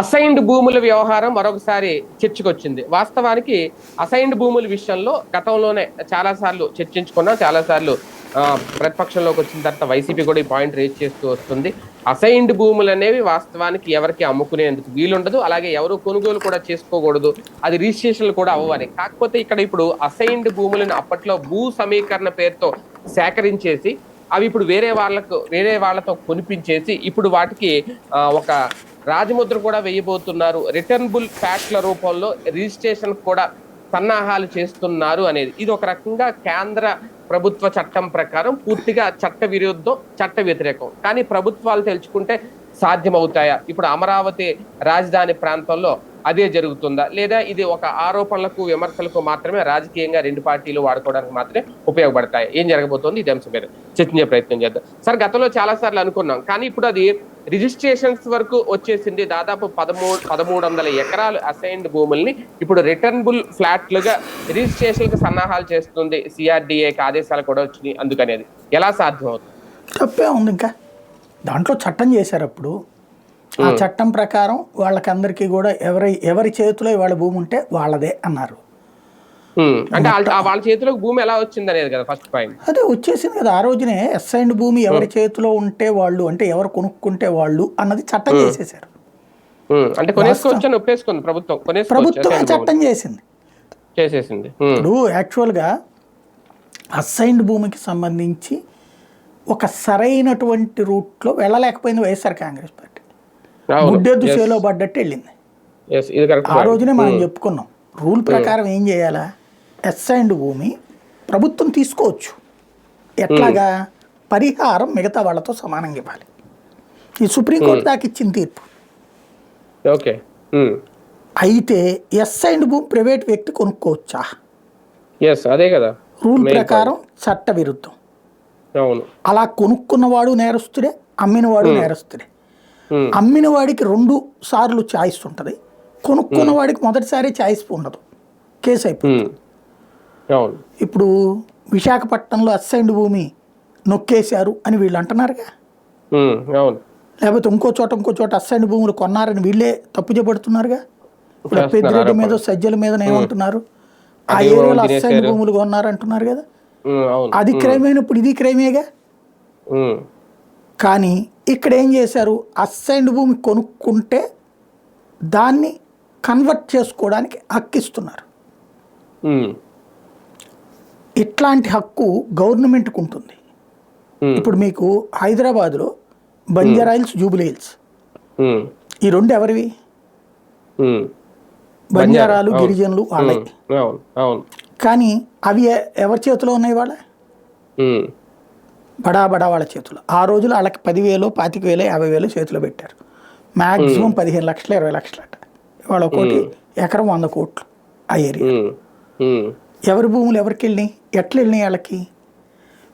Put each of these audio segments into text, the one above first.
Assigned భూముల వ్యవహారం మరొకసారి చర్చకొచ్చింది. వాస్తవానికి అసైన్డ్ భూముల విషయంలో గతంలోనే చాలాసార్లు చర్చించుకున్నాం. చాలాసార్లు ప్రతిపక్షంలోకి వచ్చిన తర్వాత వైసీపీ కూడా ఈ పాయింట్ రేజ్ చేస్తూ వస్తుంది. అసైన్డ్ భూములు అనేవి వాస్తవానికి ఎవరికి అమ్ముకునేందుకు వీలుండదు. అలాగే ఎవరు కొనుగోలు కూడా చేసుకోకూడదు. అది రిజిస్ట్రేషన్లు కూడా అవ్వాలి. కాకపోతే ఇక్కడ ఇప్పుడు అసైన్డ్ భూములను అప్పట్లో భూ సమీకరణ పేరుతో సేకరించేసి అవి ఇప్పుడు వేరే వాళ్ళకు వేరే వాళ్ళతో కొనిపించేసి ఇప్పుడు వాటికి ఒక రాజముద్ర కూడా వేయబోతున్నారు. రిటర్నబుల్ ఫ్యాట్ల రూపంలో రిజిస్ట్రేషన్ కూడా సన్నాహాలు చేస్తున్నారు అనేది. ఇది ఒక రకంగా కేంద్ర ప్రభుత్వ చట్టం ప్రకారం పూర్తిగా చట్ట విరుద్ధం చట్ట వ్యతిరేకం. కానీ ప్రభుత్వాలు తెలుసుకుంటే సాధ్యమవుతాయా? ఇప్పుడు అమరావతి రాజధాని ప్రాంతంలో అదే జరుగుతుందా? లేదా ఇది ఒక ఆరోపణలకు విమర్శలకు మాత్రమే రాజకీయంగా రెండు పార్టీలు వాడుకోవడానికి మాత్రమే ఉపయోగపడతాయి? ఏం జరగబోతోంది? ఇది అంశం మీద చర్చించే ప్రయత్నం చేద్దాం. సార్ గతంలో చాలా సార్లు అనుకున్నాం కానీ ఇప్పుడు అది రిజిస్ట్రేషన్స్ వరకు వచ్చేసింది దాదాపు పదమూడు పదమూడు వందల ఎకరాలు అసైన్డ్ భూముల్ని ఇప్పుడు రిటర్నబుల్ ఫ్లాట్లుగా రిజిస్ట్రేషన్కి సన్నాహాలు చేస్తుంది. సిఆర్డిఏకి ఆదేశాలు కూడా వచ్చినాయి అందుకనేది. ఎలా సాధ్యం అవుతుంది తప్పే ఉంది ఇంకా దాంట్లో చట్టం చేశారు అప్పుడు ఆ చట్టం ప్రకారం వాళ్ళకందరికీ కూడా ఎవరి ఎవరి చేతిలో వాళ్ళ భూమి ఉంటే వాళ్ళదే అన్నారు. అంటే వాళ్ళ భూమి ఎలా వచ్చింది అనేది కదా ఫస్ట్ పాయింట్. అదే వచ్చేసింది కదా ఆ రోజునే అసైన్డ్ భూమి ఎవరి చేతిలో ఉంటే వాళ్ళు అంటే ఎవరు కొనుక్కుంటే వాళ్ళు అన్నది చట్టం చేసేసారు. అంటే ఒప్పేసుకుంది ప్రభుత్వం? ప్రభుత్వమే. చట్టం చేసింది. చేసేసింది. ఇప్పుడు యాక్చువల్గా అసైన్డ్ భూమికి సంబంధించి ఒక సరైనటువంటి రూట్లో వెళ్ళలేకపోయింది వైఎస్ఆర్ కాంగ్రెస్ పార్టీ. గుడ్డెద్దు చేలో పడ్డట్టు వెళ్ళింది. ఆ రోజునే మనం చెప్పుకున్నాం. రూల్ ప్రకారం ఏం చేయాలా? అసైన్డ్ భూమి ప్రభుత్వం తీసుకోవచ్చు. ఎట్లాగా? పరిహారం మిగతా వాళ్ళతో సమానంగా ఇవ్వాలి. ఈ సుప్రీంకోర్టు దాకా ఇచ్చిన తీర్పు. ఓకే. అయితే అసైన్డ్ భూమి ప్రైవేట్ వ్యక్తి కొనుక్కోవచ్చా? ఎస్ అదే కదా. రూల్ ప్రకారం చట్ట విరుద్ధం. అవును. అలా కొనుక్కున్నవాడు నేరస్తుడే అమ్మినవాడు నేరస్తుడే. అమ్మిన వాడికి రెండు సార్లు ఛాయిస్ ఉంటుంది కొనుక్కున్న వాడికి మొదటిసారి ఛాయిస్ ఉండదు. కేసు. అవును. ఇప్పుడు విశాఖపట్నంలో అసైన్డ్ భూమి నొక్కేశారు అని వీళ్ళు అంటున్నారుగా? లేకపోతే ఇంకో చోట ఇంకో చోట అసైన్డ్ భూములు కొన్నారని వీళ్ళే తప్పు చెప్పబడుతున్నారుగా ఇప్పుడు పెద్దిరెడ్డి మీద సజ్జల మీద ఏమంటున్నారు? ఆ ఏరియాలో. అసైన్డ్ భూములు కొన్నారంటున్నారు కదా? అది క్రైమ్ అయినప్పుడు ఇది క్రైమేగా. కానీ ఇక్కడ ఏం చేశారు? అసైన్డ్ భూమి కొనుక్కుంటే దాన్ని కన్వర్ట్ చేసుకోవడానికి హక్కిస్తున్నారు. ఇట్లాంటి హక్కు గవర్నమెంట్కి ఉంటుంది. ఇప్పుడు మీకు హైదరాబాద్లో బంజారా హిల్స్ జూబిలీ హిల్స్. హ్మ్. ఈ రెండు ఎవరివి. బంజారాలు. గిరిజనులు అవును. కానీ అవి ఎవరి చేతిలో ఉన్నాయి వాళ్ళ. బడా బడా వాళ్ళ చేతిలో. ఆ రోజులు వాళ్ళకి పదివేలు పాతిక వేలు యాభై వేలు చేతిలో పెట్టారు. మ్యాక్సిమం పదిహేను లక్షలు ఇరవై లక్షలు అట ఇవాళ ఒకటి ఎకరం వంద కోట్లు ఆ ఏరియా. ఎవరి భూములు ఎవరికి వెళ్ళినాయి? ఎట్లా వెళ్ళినాయి వాళ్ళకి?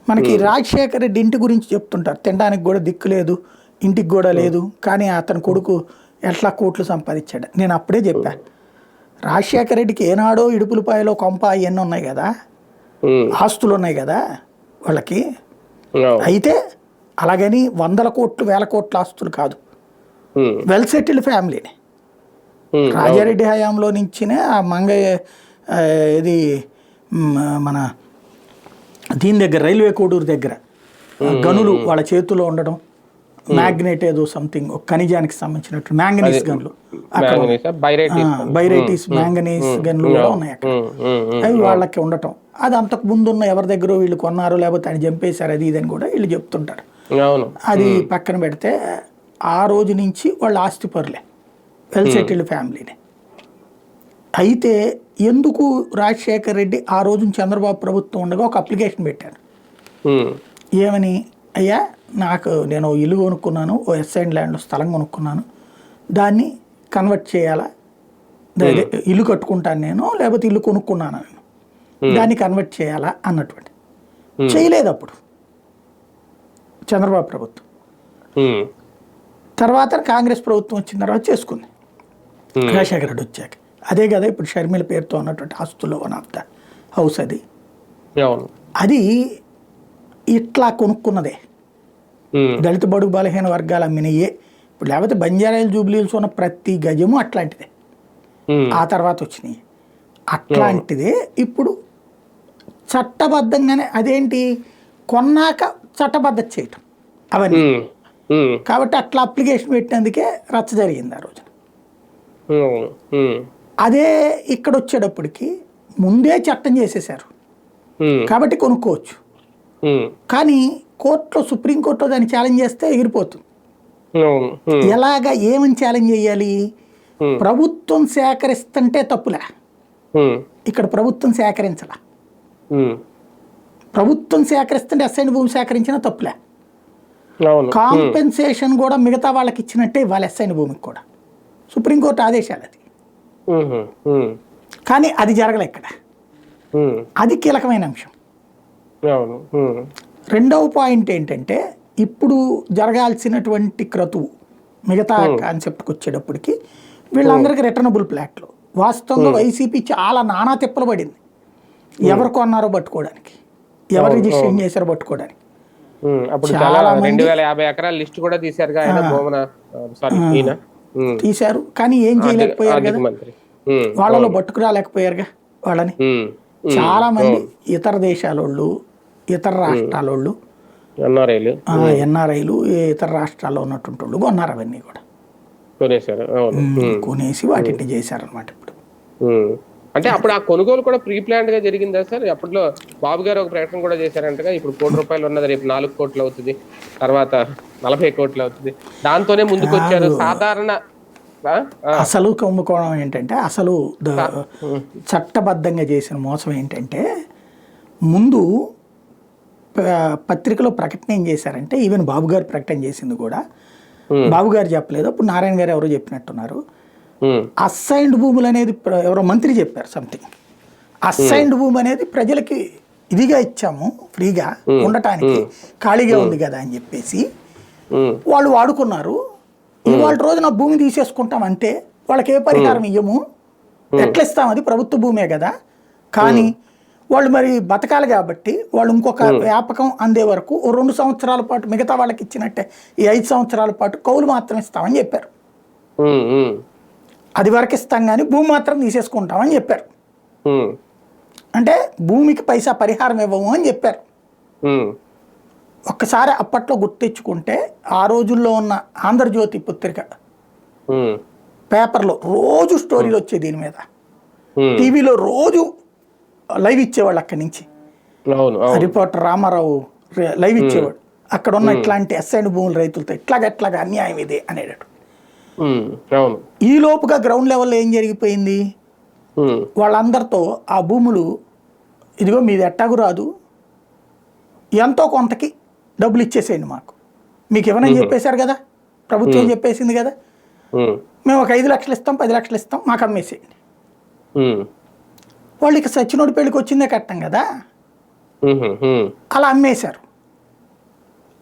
మనకి రాజశేఖర రెడ్డి ఇంటి గురించి చెప్తుంటారు. తినడానికి కూడా దిక్కు లేదు ఇంటికి కూడా లేదు. కానీ అతని కొడుకు ఎట్లా కోట్లు సంపాదించాడు? నేను అప్పుడే చెప్పాను. రాజశేఖర రెడ్డికి ఏనాడో ఇడుపులపాయలో కొంప ఇవన్నీ ఉన్నాయి కదా. ఆస్తులు ఉన్నాయి కదా వాళ్ళకి అయితే అలాగని వందల కోట్లు వేల కోట్ల ఆస్తులు కాదు. వెల్ సెటిల్డ్ ఫ్యామిలీని. రాజారెడ్డి హయాంలో నుంచినే ఆ మంగయ్య ఇది మన దీని దగ్గర రైల్వే కోడూరు దగ్గర గనులు వాళ్ళ చేతిలో ఉండడం మ్యాగ్నెట్ ఏదో సంథింగ్ ఒక ఖనిజానికి సంబంధించినట్టు మ్యాంగనీస్ గనులు? బైరైటీస్. బైరైటీస్ మ్యాంగనీస్ గనులు కూడా ఉన్నాయి అక్కడ హ్మ్. హ్మ్. హ్మ్. అవి వాళ్ళకి ఉండటం అది అంతకు ముందు ఉన్న ఎవరి దగ్గర వీళ్ళు కొన్నారు లేకపోతే ఆయన చంపేశారు అది ఇదని కూడా వీళ్ళు చెప్తుంటారు అది పక్కన పెడితే ఆ రోజు నుంచి వాళ్ళు ఆస్తిపరులే వెల్ సెటిల్డ్ ఫ్యామిలీని అయితే ఎందుకు రాజశేఖర్ రెడ్డి ఆ రోజు చంద్రబాబు ప్రభుత్వం ఉండగా ఒక అప్లికేషన్ పెట్టారు. ఏమని అయ్యా నాకు నేను ఇల్లు కొనుక్కున్నాను ఓ ఎస్ఐన్ ల్యాండ్లో స్థలం కొనుక్కున్నాను దాన్ని కన్వర్ట్ చేయాలా? అదే ఇల్లు కట్టుకుంటాను నేను లేకపోతే ఇల్లు కొనుక్కున్నాను నేను? దాన్ని కన్వర్ట్ చేయాలా అన్నటువంటి. చేయలేదు అప్పుడు. చంద్రబాబు ప్రభుత్వం. తర్వాత కాంగ్రెస్ ప్రభుత్వం వచ్చిన తర్వాత చేసుకుంది. Hmm. రాజశేఖర రెడ్డి వచ్చాక. అదే కదా ఇప్పుడు షర్మిల పేరుతో ఉన్నటువంటి ఆస్తుల్లో వన్ ఆఫ్ ద హౌస్ అది. అది ఇట్లా కొనుక్కున్నదే. దళిత బడుగు బలహీన వర్గాలు అమ్మినయే ఇప్పుడు లేకపోతే బంజారాయిల్ జూబ్లీల్స్ ఉన్న ప్రతి గజము అట్లాంటిదే. ఆ తర్వాత వచ్చినాయి. అట్లాంటిదే ఇప్పుడు చట్టబద్ధంగానే అదేంటి? కొన్నాక చట్టబద్ధత చేయటం అవన్నీ. కాబట్టి అట్లా అప్లికేషన్ పెట్టినందుకే రచ్చ జరిగింది ఆ రోజున. అదే ఇక్కడ వచ్చేటప్పటికి ముందే చట్టం చేసేశారు. ఉమ్, కాబట్టి కొనుక్కోవచ్చు. కానీ కోర్టులో సుప్రీంకోర్టులో దాన్ని ఛాలెంజ్ చేస్తే ఎగిరిపోతుంది. ఎలాగా ఏమని ఛాలెంజ్ చేయాలి? ప్రభుత్వం సేకరిస్తుంటే తప్పులే. ఇక్కడ ప్రభుత్వం సేకరించాల. ప్రభుత్వం సేకరిస్తుంటే ఎస్ఐని భూమి సేకరించినా తప్పులే. కాంపెన్సేషన్ కూడా మిగతా వాళ్ళకి ఇచ్చినట్టే ఇవ్వాలి ఎస్ఐని భూమికి కూడా. సుప్రీంకోర్టు ఆదేశాలు అది. కానీ అది జరగలే ఇక్కడ. అది కీలకమైన అంశం. రెండవ పాయింట్ ఏంటంటే ఇప్పుడు జరగాల్సినటువంటి క్రతువు మిగతా కాన్సెప్ట్కి వచ్చేటప్పటికి వీళ్ళందరికీ రిటర్నబుల్ ప్లాట్లు. వాస్తవంగా వైసీపీ చాలా నానా తిప్పలు పడింది. ఎవరు కొన్నారో పట్టుకోవడానికి ఎవరు రిజిస్ట్రేషన్ చేశారో పట్టుకోవడానికి. అప్పుడు చాలా రెండు వేల యాభై ఎకరాల లిస్ట్ కూడా ఉమ్, తీశారు కానీ ఏం చేయలేకపోయారు కదా. వాళ్ళలో పట్టుకురాలేకపోయారుగా వాళ్ళని. చాలా మంది ఇతర దేశాల వాళ్ళు ఇతర రాష్ట్రాల వాళ్ళు ఎన్ఆర్ఐలు? ఎన్ఆర్ఐలు ఇతర రాష్ట్రాల్లో ఉన్నటువంటి వాళ్ళు కొన్నారు అవన్నీ కూడా. కొనేసి వాటిని చేశారనమాట ఇప్పుడు. అంటే అప్పుడు ఆ కొనుగోలు కూడా ప్రీ ప్లాన్డ్గా జరిగిందా సార్? అప్పట్లో బాబు గారు ఒక ప్రకటన కూడా చేశారంటగా ఇప్పుడు కోటి రూపాయలు ఉన్నది రేపు నాలుగు కోట్లు అవుతుంది తర్వాత నలభై కోట్లు అవుతుంది. దాంతోనే ముందుకు వచ్చారు సాధారణ అసలు కుంభకోణం ఏంటంటే అసలు చట్టబద్ధంగా చేసిన మోసం ఏంటంటే ముందు పత్రికలో ప్రకటన ఏం చేశారంటే ఈవెన్ బాబు గారు ప్రకటన చేసింది కూడా. బాబు గారు చెప్పలేదు అప్పుడు నారాయణ గారు ఎవరో చెప్పినట్టున్నారు. అసైన్డ్ భూములు అనేది ఎవరో మంత్రి చెప్పారు సంథింగ్ అసైన్డ్ భూమి అనేది ప్రజలకి ఇదిగా ఇచ్చాము ఫ్రీగా ఉండటానికి ఖాళీగా ఉంది కదా అని చెప్పేసి. వాళ్ళు వాడుకున్నారు. ఇవాళ రోజున భూమి తీసేసుకుంటాం అంతే వాళ్ళకి ఏ పరిహారం ఇయ్యము? ఎట్లా ఇస్తాం అది? ప్రభుత్వ భూమే కదా. కానీ వాళ్ళు మరి బతకాలి కాబట్టి వాళ్ళు ఇంకొక వ్యాపకం అందే వరకు రెండు సంవత్సరాల పాటు మిగతా వాళ్ళకి ఇచ్చినట్టే ఈ ఐదు సంవత్సరాల పాటు కౌలు మాత్రం ఇస్తామని చెప్పారు. అది వరకు ఇస్తాం కానీ భూమి మాత్రం తీసేసుకుంటామని చెప్పారు. అంటే భూమికి పైసా పరిహారం ఇవ్వము అని చెప్పారు. ఒక్కసారి అప్పట్లో గుర్తించుకుంటే ఆ రోజుల్లో ఉన్న ఆంధ్రజ్యోతి పత్రిక పేపర్లో రోజు స్టోరీలు వచ్చాయి దీని మీద. టీవీలో రోజు లైవ్ ఇచ్చేవాళ్ళు అక్కడి నుంచి. రిపోర్టర్ రామారావు లైవ్ ఇచ్చేవాడు. అక్కడ ఉన్న ఇట్లాంటి ఎస్ఐన్ భూముల రైతులతో ఇట్లాగ ఎట్లాగా అన్యాయం ఇది అనేటట్టు. ఈ లోపుగా గ్రౌండ్ లెవెల్లో ఏం జరిగిపోయింది? వాళ్ళందరితో ఆ భూములు ఇదిగో మీది ఎట్టాగు రాదు. ఎంతో కొంతకి డబ్బులు ఇచ్చేసేయండి మాకు. మీకు ఇవ్వనని చెప్పేశారు కదా? ప్రభుత్వం చెప్పేసింది కదా? మేము. ఒక ఐదు లక్షలు ఇస్తాం పది లక్షలు ఇస్తాం మాకు అమ్మేసేయండి. ఉమ్, వాళ్ళు ఇక సచ్చినోడి పెళ్ళికి వచ్చిందే కట్టం కదా? అలా అమ్మేశారు.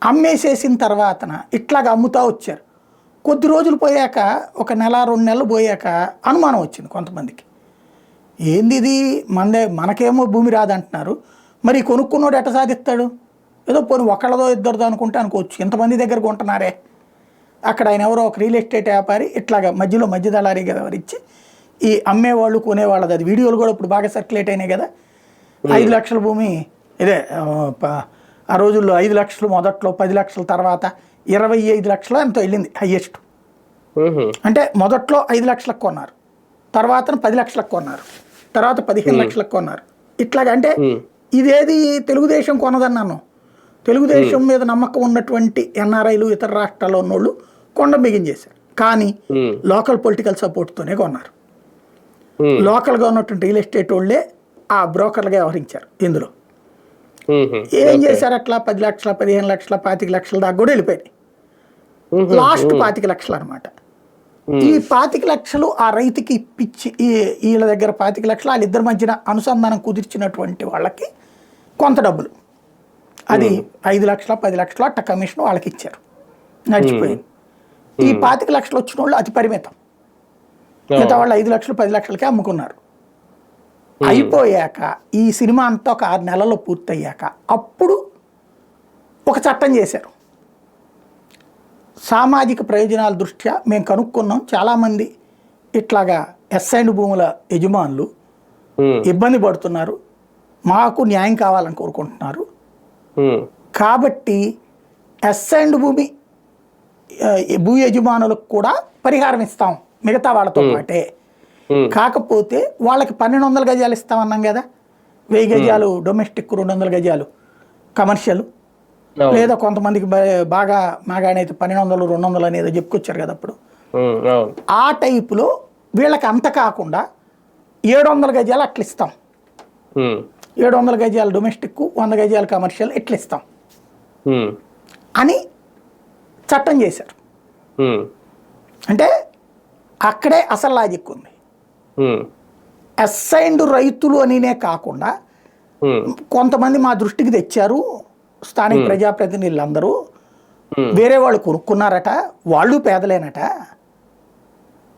అమ్మేసేసిన తర్వాతన ఇట్లాగ అమ్ముతా వచ్చారు. కొద్ది రోజులు పోయాక ఒక నెల రెండు నెలలు పోయాక అనుమానం వచ్చింది కొంతమందికి. ఏంది ఇది? మనదే మనకేమో భూమి రాదంటున్నారు. మరి కొనుక్కున్నోడు ఎట్ట సాధిస్తాడు? ఏదో పోనీ ఒకళ్ళదో ఇద్దరిదో అనుకుంటే అనుకోవచ్చు. ఇంతమంది దగ్గర కొంటున్నారే అక్కడ ఆయన ఎవరో ఒక రియల్ ఎస్టేట్ వ్యాపారి ఇట్లాగా మధ్యలో మధ్య దళారీ ఎవరు ఇచ్చి ఈ అమ్మేవాళ్ళు కొనేవాళ్ళది. అది వీడియోలు కూడా ఇప్పుడు బాగా సర్క్యులేట్ అయినాయి కదా. ఐదు లక్షల భూమి ఇదే ఆ, రోజుల్లో ఐదు లక్షలు మొదట్లో పది లక్షల తర్వాత ఇరవై ఐదు లక్షలు ఎంతో వెళ్ళింది హయ్యెస్ట్ అంటే మొదట్లో ఐదు లక్షలకు కొన్నారు. తర్వాత పది లక్షలకు కొన్నారు. తర్వాత పదిహేను లక్షలకు కొన్నారు. ఇట్లాగా అంటే ఇదేది తెలుగుదేశం కొనదన్నాను తెలుగుదేశం మీద నమ్మకం ఉన్నటువంటి ఎన్ఆర్ఐలు ఇతర రాష్ట్రాల్లో ఉన్నోళ్ళు కొండ బిగించేశారు. కానీ లోకల్ పొలిటికల్ సపోర్ట్తోనే కొన్నారు. లోకల్గా ఉన్నటువంటి రియల్ ఎస్టేట్ వాళ్ళే ఆ బ్రోకర్లుగా వ్యవహరించారు ఇందులో. ఏం చేశారు అట్లా పది లక్షల పదిహేను లక్షల పాతిక లక్షల దాకా కూడా వెళ్ళిపోయాయి ఉమ్, లాస్ట్ పాతిక లక్షలు అనమాట ఈ పాతిక లక్షలు ఆ రైతుకి ఇప్పించి ఈ వీళ్ళ దగ్గర పాతిక లక్షలు వాళ్ళిద్దరి మధ్యన అనుసంధానం కుదిర్చినటువంటి వాళ్ళకి కొంత డబ్బులు. అది ఐదు లక్షల పది లక్షలు అట్ట కమిషన్ వాళ్ళకి ఇచ్చారు. నడిచిపోయింది. ఈ పాతిక లక్షలు వచ్చిన వాళ్ళు అతి పరిమితం. మిగతా వాళ్ళు ఐదు లక్షలు పది లక్షలకే అమ్ముకున్నారు. అయిపోయాక ఈ సినిమా అంతా ఒక ఆరు నెలల్లో పూర్తయ్యాక అప్పుడు ఒక చట్టం చేశారు. సామాజిక ప్రయోజనాల దృష్ట్యా మేము కనుక్కున్నాం. చాలామంది ఇట్లాగా ఎస్ఐండ్ భూముల యజమానులు ఇబ్బంది పడుతున్నారు. మాకు న్యాయం కావాలని కోరుకుంటున్నారు. కాబట్టి ఎస్ఐండ్ భూమి భూ యజమానులకు కూడా పరిహారం ఇస్తాం. మిగతా వాళ్ళతో పాటే. కాకపోతే వాళ్ళకి పన్నెండు వందల గజాలు ఇస్తామన్నాం కదా? వెయ్యి గజాలు డొమెస్టిక్ రెండు వందల గజాలు కమర్షియల్. లేదా కొంతమందికి బాగా మాగానైతే పన్నెండు వందలు రెండు వందలు అనేది చెప్పుకొచ్చారు కదా అప్పుడు. ఆ టైపులో వీళ్ళకి అంత కాకుండా ఏడు వందల గజాలు అట్లా ఇస్తాం. ఏడు వందల గజాలు డొమెస్టిక్ వంద గజాలు కమర్షియల్ ఇట్లా ఇస్తాం. అని చట్టం చేశారు. అంటే అక్కడే అసలు లాజిక్ ఉంది. అసైన్డ్ రైతులు అనినే కాకుండా కొంతమంది మా దృష్టికి తెచ్చారు. స్థానిక ప్రజాప్రతినిధులు అందరూ వేరే వాళ్ళు కొనుక్కున్నారట వాళ్ళు పేదలేనట.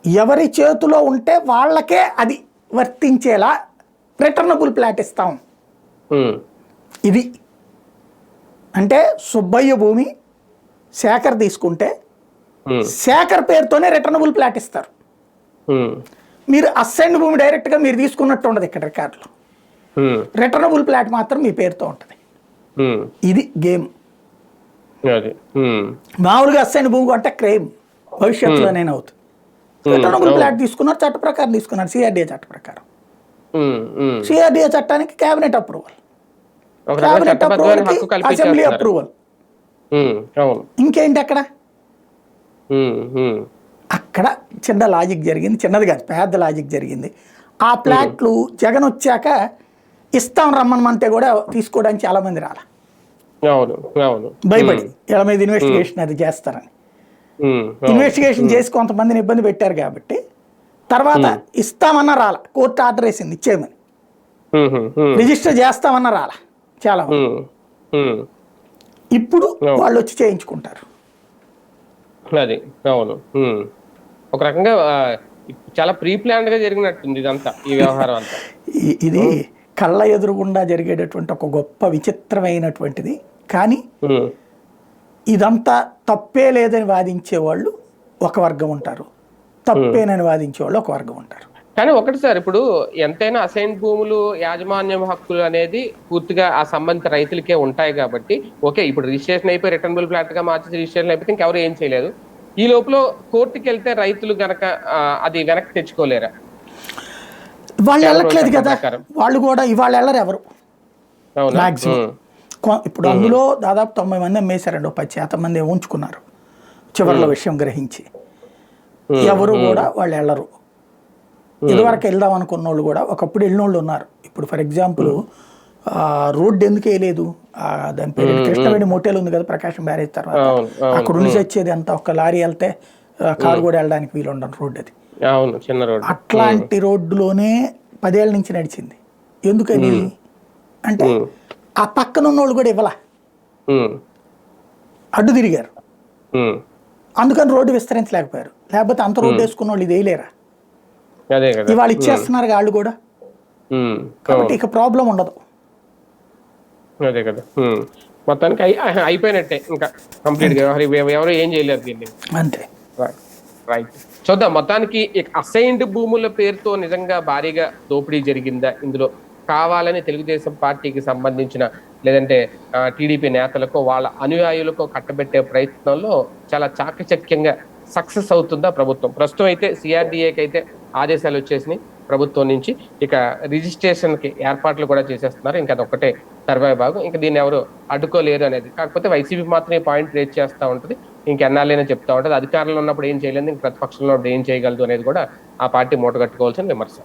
ఎవరి చేతిలో ఉంటే వాళ్ళకే అది వర్తించేలా రిటర్నబుల్ ప్లాట్ ఇస్తాం. ఇది. అంటే సుబ్బయ్య భూమి శేఖర్ తీసుకుంటే శేఖర్ పేరుతోనే రిటర్నబుల్ ప్లాట్ ఇస్తారు. మీరు అసెండ్ భూమి డైరెక్ట్గా మీరు తీసుకున్నట్టు ఉండదు ఇక్కడ రికార్డులో. రిటర్నబుల్ ప్లాట్ మాత్రం మీ పేరుతో ఉంటుంది. ఇది గేమ్. మామూలుగా అసైన్ భూమి అంటే క్రైమ్. భవిష్యత్తులోనే అవుతుంది. రిటర్నబుల్ ప్లాట్ తీసుకున్నారు చట్ట ప్రకారం తీసుకున్నారు సిఆర్డీఏ చట్ట ప్రకారం. సిఆర్డీఏ చట్టానికి కేబినెట్ అప్రూవల్. కేబినెట్ హక్కు అసెంబ్లీ అప్రూవల్. ఇంకేంటి అక్కడ? అక్కడ చిన్న లాజిక్ జరిగింది చిన్నది కాదు పెద్ద లాజిక్ జరిగింది. ఆ ప్లాట్లు జగన్ వచ్చాక ఇస్తాం రమ్మనమంటే కూడా తీసుకోవడానికి చాలా మంది రాల భయపడి ఇలా మీద ఇన్వెస్టిగేషన్ అది చేస్తారని. ఇన్వెస్టిగేషన్ చేసి కొంతమందిని ఇబ్బంది పెట్టారు కాబట్టి తర్వాత ఇస్తామన్నా రాల కోర్టు ఆర్డర్ వేసింది ఇచ్చేయమని. రిజిస్టర్ చేస్తామన్నా రాల చాలా. ఇప్పుడు వాళ్ళు వచ్చి చేయించుకుంటారు. అది. అవును. ఒక రకంగా చాలా ప్రీ ప్లాన్డ్గా జరిగినట్టుంది ఇదంతా ఈ వ్యవహారం అంతా. ఇది కళ్ళ ఎదురుగుండా జరిగేటటువంటి ఒక గొప్ప విచిత్రమైనటువంటిది. కానీ ఇదంతా తప్పే లేదని వాదించే వాళ్ళు ఒక వర్గం ఉంటారు. తప్పేనని వాదించే వాళ్ళు ఒక వర్గం ఉంటారు. కానీ ఒకటి సార్ ఇప్పుడు ఎంతైనా అసైన్ భూములు యాజమాన్యం హక్కులు అనేది పూర్తిగా ఆ సంబంధిత రైతులకే ఉంటాయి కాబట్టి ఓకే ఇప్పుడు రిజిస్ట్రేషన్ అయిపోయి రిటర్నబుల్ ఫ్లాట్గా మార్చి రిజిస్ట్రేషన్ అయిపోతే ఇంకెవరు ఏం చేయలేదు ఈ లోపల కోర్టుకి వెళ్తే రైతులు గనక అది వెనక్కి తెచ్చుకోలేరా? వాళ్ళు వెళ్ళట్లేదు కదా. వాళ్ళు కూడా ఇవాళ వెళ్ళరు ఎవరు? ఇప్పుడు అందులో దాదాపు తొంభై మంది అమ్మేశారండి ఒక పది శాతం మంది ఉంచుకున్నారు చివరిలో విషయం గ్రహించి. ఎవరు కూడా వాళ్ళు వెళ్ళరు. ఇదివరకు వెళ్దాం అనుకున్న వాళ్ళు కూడా ఒకప్పుడు వెళ్ళిన వాళ్ళు ఉన్నారు. ఇప్పుడు ఫర్ ఎగ్జాంపుల్ రోడ్డు ఎందుకు వేయలేదు? దాని పేరు కృష్ణవేణి మోటేల్ ఉంది కదా ప్రకాశం బ్యారేజ్ తర్వాత. అక్కడ ఉండి వచ్చేది అంత ఒక లారీ వెళ్తే కారు కూడా వెళ్ళడానికి వీలు ఉండదు రోడ్డు అది. అవును చిన్న రోడ్డు. అట్లాంటి రోడ్డులోనే పదేళ్ళ నుంచి నడిచింది. ఎందుకని అంటే ఆ పక్కన ఉన్న వాళ్ళు కూడా ఇవ్వలా. అడ్డు తిరిగారు. అందుకని రోడ్డు విస్తరించలేకపోయారు. లేకపోతే అంత రోడ్డు వేసుకున్న వాళ్ళు ఇది వేయలేరా? ఇవాళ ఇచ్చేస్తున్నారు వాళ్ళు కూడా. కాబట్టి ఇక ప్రాబ్లం ఉండదు. అదే కదా. మొత్తానికి అయి- అయి- అయిపోయినట్టే ఇంకా కంప్లీట్గా ఎవరు ఎవరు ఏం చేయలేరు దీన్ని. అంతే. రైట్ చూద్దాం. మొత్తానికి అసైన్డ్ భూముల పేరుతో నిజంగా భారీగా దోపిడీ జరిగిందా? ఇందులో కావాలని తెలుగుదేశం పార్టీకి సంబంధించిన లేదంటే టీడీపీ నేతలకు వాళ్ళ అనుయాయులకు కట్టబెట్టే ప్రయత్నంలో చాలా చాకచక్యంగా సక్సెస్ అవుతుందా ప్రభుత్వం? ప్రస్తుతం అయితే సిఆర్డిఏకి అయితే ఆదేశాలు వచ్చేసినాయి. ప్రభుత్వం నుంచి ఇక రిజిస్ట్రేషన్కి ఏర్పాట్లు కూడా చేసేస్తున్నారు. ఇంకా అదొక్కటే సర్వే భాగం. ఇంకా దీన్ని ఎవరు అడ్డుకోలేరు అనేది. కాకపోతే వైసీపీ మాత్రమే పాయింట్ రేట్ చేస్తూ ఉంటుంది. ఇంకెన్నాళ్ళైనా చెప్తా ఉంటుంది. అధికారంలో ఉన్నప్పుడు ఏం చేయలేదు. ఇంక ప్రతిపక్షంలో ఉన్నప్పుడు ఏం చేయగలదు అనేది కూడా ఆ పార్టీ మూటగట్టుకోవాల్సిన విమర్శ.